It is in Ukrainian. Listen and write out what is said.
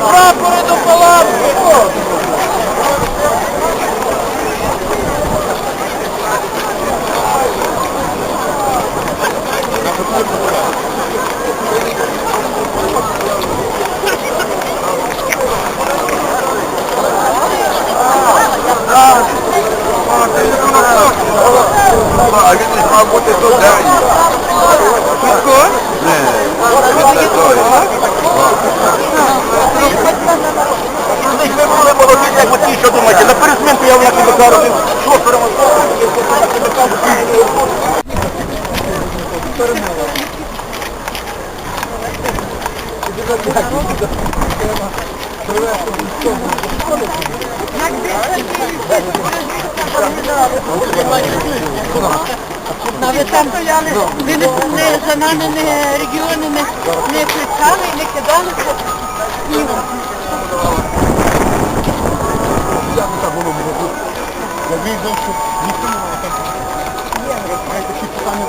прапори до палатки! А він не мав бути тут. Ви пересмінку я в як ніби шофером. Але там стояли, ви не, не за нами, не регіони, не, не кричали, не кидалися. Ні. Я видел, що ніхто не має так. Є, такі питання задавати, які